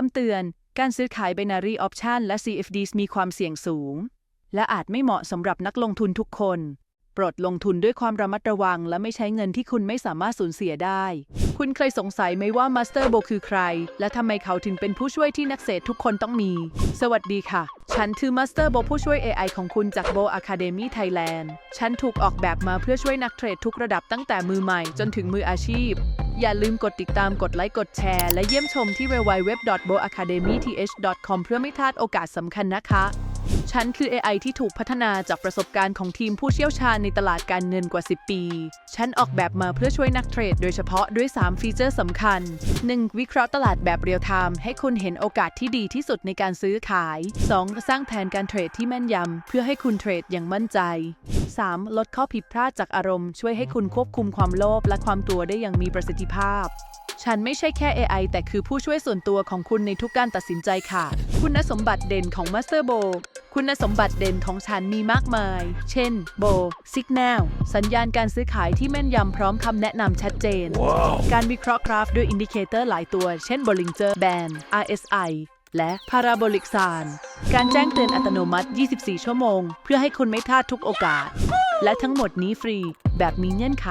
คำเตือน การซื้อขาย binary option และ CFDs มีความเสี่ยงสูง และอาจไม่เหมาะสำหรับนักลงทุนทุกคน โปรดลงทุนด้วยความระมัดระวัง และไม่ใช้เงินที่คุณไม่สามารถสูญเสียได้ คุณเคยสงสัยไหมว่า Master Bo คือใคร และทำไมเขาถึงเป็นผู้ช่วยที่นักเศรษฐทุกคนต้องมี สวัสดีค่ะ ฉันคือ Master Bo ผู้ช่วย AI ของคุณจาก Bo Academy Thailand ฉันถูกออกแบบมาเพื่อช่วยนักเทรดทุกระดับตั้งแต่มือใหม่จนถึงมืออาชีพ อย่าลืมกดติดตามกดไลค์กดแชร์ และเยี่ยมชมที่ www.boacademyth.com เพื่อไม่พลาดโอกาสสำคัญนะคะ ฉันคือ AI ที่ถูกพัฒนาจากประสบการณ์ของทีมผู้เชี่ยวชาญในตลาดการเงินกว่า 10 ปี ฉันออกแบบมาเพื่อช่วยนักเทรดโดยเฉพาะด้วย 3 ฟีเจอร์สำคัญ 1. วิเคราะห์ตลาดแบบเรียลไทม์ให้คุณเห็นโอกาสที่ดีที่สุดในการซื้อขาย 2. สร้างแผนการเทรดที่แม่นยำ เพื่อให้คุณเทรดอย่างมั่นใจ 3. ลดข้อผิดพลาดจากอารมณ์ ช่วยให้คุณควบคุมความโลภและความกลัวได้อย่างมีประสิทธิภาพฉันไม่ใช่แค่ AI แต่คือผู้ช่วยส่วนตัวของคุณในทุกการตัดสินใจค่ะ คุณสมบัติเด่นของ Master Bo คุณสมบัติเด่นของฉันมีมากมาย เช่น Bo Signal สัญญาณการซื้อขายที่แม่นยำพร้อมคำแนะนำชัดเจนการวิเคราะห์กราฟด้วยอินดิเคเตอร์หลายตัว เช่น Bollinger Band RSI และ Parabolic Sine การแจ้งเตือนอัตโนมัติ 24 ชั่วโมง เพื่อให้คุณไม่พลาดทุกโอกาส และทั้งหมดนี้ฟรี แบบมีเงื่อนไข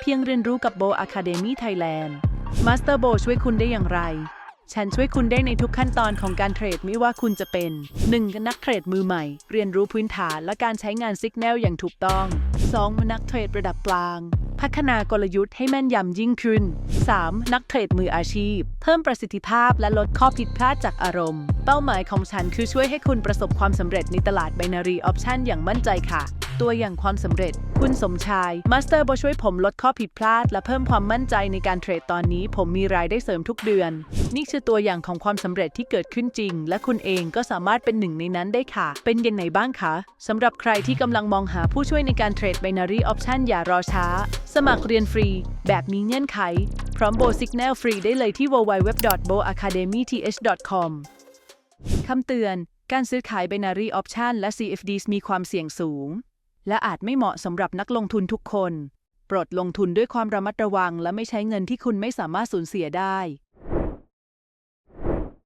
เพียงเรียนรู้กับ Bo Academy Thailand Master Bo ช่วยคุณได้อย่างไร ฉันช่วยคุณได้ในทุกขั้นตอนของการเทรดไม่ว่าคุณจะเป็น 1. นักเทรดมือใหม่ เรียนรู้พื้นฐานและการใช้งานสิกแนลอย่างถูกต้อง 2. นักเทรดระดับกลาง พัฒนากลยุทธ์ให้แม่นยำยิ่งขึ้น 3. นักเทรดมืออาชีพ เพิ่มประสิทธิภาพและลดข้อผิดพลาดจากอารมณ์ เป้าหมายของฉันคือช่วยให้คุณประสบความสำเร็จในตลาด binary option อย่างมั่นใจค่ะ ตัวอย่างความสำเร็จ คุณสมชายมาสเตอร์บช่วยผมลดข้อผิดพลาด และเพิ่มความมั่นใจในการเทรดตอนนี้ ผมมีรายได้เสริมทุกเดือน นี่คือตัวอย่างของความสำเร็จที่เกิดขึ้นจริง และคุณเองก็สามารถเป็นหนึ่งในนั้นได้ค่ะ เป็นยังไงบ้างคะสำหรับใครที่กำลังมองหาผู้ช่วยในการเทรด binary option อย่ารอช้า สมัครเรียนฟรี แบบมีเงื่อนไข พร้อมโบสิกแนลฟรีได้เลยที่ www.boacademyth.com คำเตือน การซื้อขาย binary option และ CFDs มีความเสี่ยงสูง และอาจไม่เหมาะสำหรับนักลงทุนทุกคน โปรดลงทุนด้วยความระมัดระวัง และไม่ใช้เงินที่คุณไม่สามารถสูญเสียได้